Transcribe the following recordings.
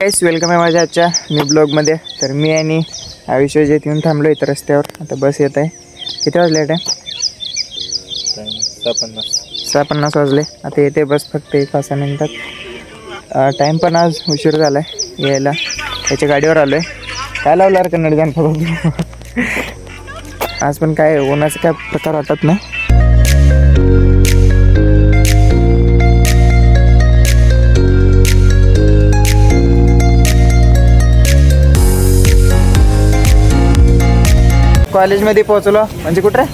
काहीच वेलकम आहे माझ्या आजच्या न्यू ब्लॉगमध्ये तर मी आणि आयुष्य जे येऊन थांबलो इथं रस्त्यावर. आता बस येत आहे. किती वाजले टाईम सहा पन्नास वाजले. आता येते बस फक्त एक पाच सहा मिनिटात टाईम पण आज उशीर झाला आहे यायला. त्याच्या गाडीवर आलो आहे काय लावलं अरे कन्नड जाण आज पण काय उन्हाचा काय प्रकार वाटत नाही? कॉलेजमध्ये पोहोचलो. म्हणजे कुठे?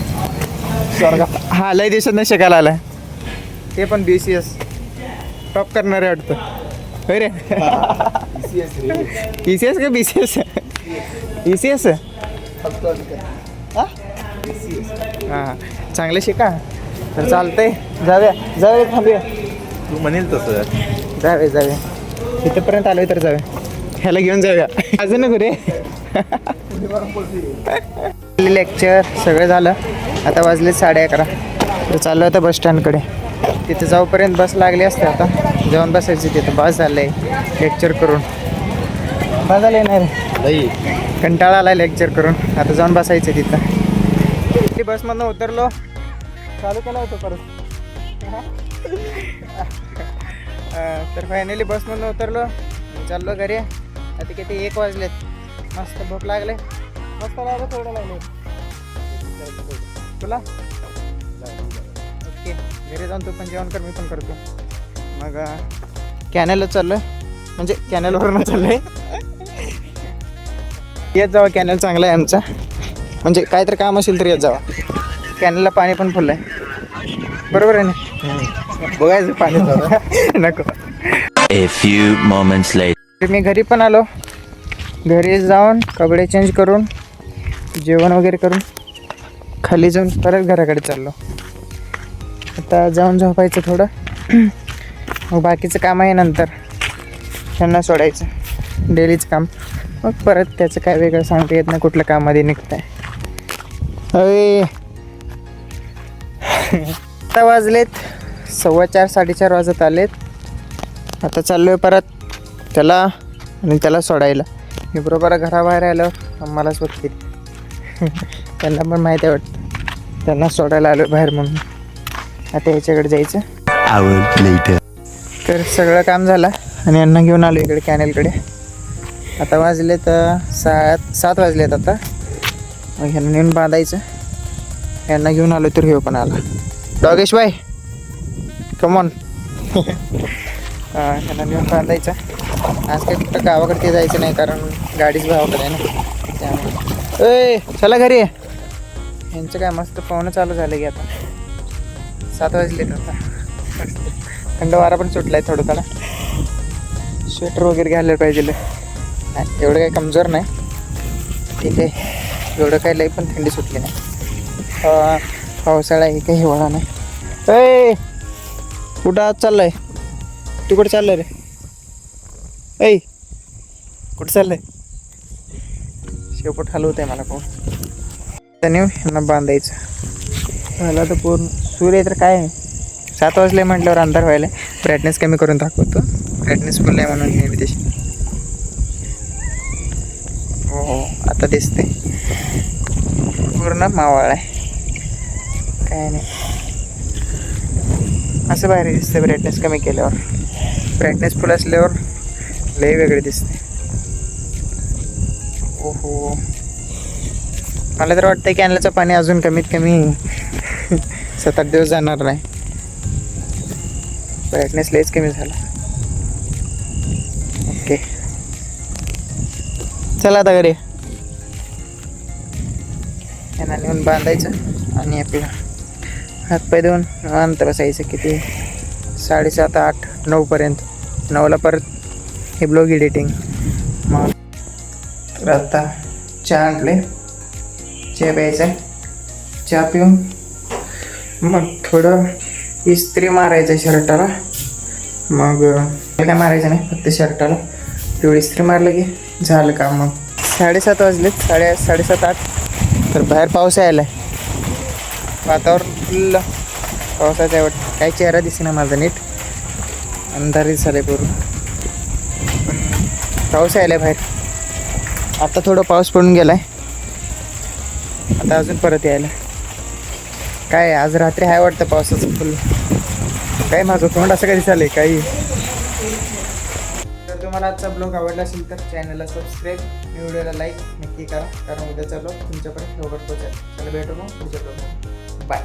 स्वर्ग. हा लय दिवसात नाही शिकायला आलाय. ते पण बी सी एस टॉप करणारे वाटतं. होय रे. ई सी एस का B C S E C S हां चांगलं शिका. तर चालतंय. जाऊया. जाऊया थांबूया. तू म्हणेल तसं. जाऊया जाऊया. इथंपर्यंत आलोय तर जाऊया. ह्याला घेऊन जाऊया. अजून नको रे. लेक्चर सगळं झालं. आता वाजले साडे अकरा. तर चाललो आता बस स्टँडकडे तिथे जाऊपर्यंत बस लागली असते आता. जाऊन बसायची तिथं. बस झालंय. लेक्चर करून. बस झाले नाही रे? नाही. कंटाळा आला लेक्चर करून. आता जाऊन बसायचं तिथं. ती बसमधनं उतरलो. चालू केला होतो परत. तर फायनली बसमधनं उतरलो. चाललो घरी. आता किती? एक वाजलेत. मस्त भूक लागले. मस्त लागलं थोडं लागले. तुला? ओके. घरी जाऊन तू पण जेवण कर मी पण करतो. मग कॅनेलला चाललोय. म्हणजे कॅनेलवरून चाललोय. येत जावा कॅनल चांगला आहे आमचा. म्हणजे काय तर काम असेल तर येत जावा. कॅनलला पाणी पण फुललं आहे बरोबर आहे ना? बघायचं पाणी नको. तर मी घरी पण आलो. घरी जाऊन कपडे चेंज करून जेवण वगैरे करून खाली जाऊन परत घराकडे चाललो. आता जाऊन झोपायचं थोडं. मग बाकीचं काम आहे नंतर. त्यांना सोडायचं. डेलीचं काम. मग परत त्याचं काय वेगळं सांगता येत नाही कुठल्या कामामध्ये निघत आहे अरे. आता वाजलेत सव्वा चार साडेचार वाजत आलेत. आता चाललो आहे परत त्याला आणि त्याला सोडायला. मी बरोबर घराबाहेर आलो मलाच बघतील त्यांना पण माहिती आहे वाटतं. त्यांना सोडायला आलो बाहेर म्हणून. आता याच्याकडे जायचं. तर सगळं काम झालं आणि यांना घेऊन आलो इकडे कॅनेलकडे. आता वाजले तर सात सात वाजलेत आता. मग ह्यांना नेऊन बांधायचं. यांना घेऊन आलो तर हे पण आला. डॉगेश बाय कमॉन ह्यांना नेऊन बांधायचं. आज काही कुठं गावाकडे ते जायचं नाही कारण गाडीच भावाकडे आहे ना. त्यामुळे ए चला घरी. ये. यांचं काय मस्त पाहुणं चालू झालं की आता. सात वाजले आता. थंड वारा पण सुटलाय थोडं थोडा स्वेटर वगैरे घ्यायला पाहिजे नाही एवढं काही कमजोर नाही. ठीक आहे. एवढं काही लई पण थंडी सुटली नाही. पावसाळा आहे काही हिवाळा नाही. ए कुठं आज चाललंय? तू कुठं चाललंय रे? ऐ कुठं चाललंय? शेपूट हलवत आहे मला कोण त्याने यांना बांधायचं. झालं तर पूर्ण. सूर्य तर काय सात वाजले म्हटल्यावर अंधार व्हायला. ब्राईटनेस कमी करून दाखवतो. ब्राईटनेस फुल आहे म्हणून हे विदेश हो हो आता दिसते पूर्ण मावाळ आहे. काय नाही. असं बाहेर दिसते ब्राईटनेस कमी केल्यावर. ब्राईटनेस फुल असल्यावर लई वेगळे दिसते. ओहो. मला तर वाटतं कॅनलाचं पाणी अजून कमीत कमी सात आठ दिवस जाणार नाही ब्राईटनेस लयच कमी झाला. ओके चला आता घरी. यांना नेऊन बांधायचं आणि आपलं हातपाय देऊन निवांत बसायचं किती? साडेसात आठ नऊपर्यंत नऊला परत हे ब्लॉग एडिटिंग. मग तर आता चहा आणले. चहा प्यायचा आहे चहा पिऊन मग थोडं इस्त्री मारायचं शर्टाला. मग हे काय मारायचं नाही फक्त शर्टाला. तेवढी इस्त्री मारलं की झालं का मग. साडेसात वाजलेत साडे साडेसात आठ. तर बाहेर पाऊस यायला वातावरण फुल्ल पावसाचा आहे. काय काही चेहरा दिसेना माझा नीट. अंधारी झाले पूर्ण. पाऊस यायला बाहेर. आता थोडं पाऊस पडून गेलाय. आता अजून परत यायला. काय आज रात्री आहे वाटतं पावसाचं फुल. काय माझं तोंड असं कधी चालेल काही. जर तुम्हाला आजचा ब्लॉग आवडला असेल तर चॅनलला सबस्क्राईब व्हिडिओला लाईक नक्की करा. कारण उद्या ब्लॉग तुमच्याकडे लवकर पोहोचेल. चला भेटू मग पुढच्या ब्लॉग बाय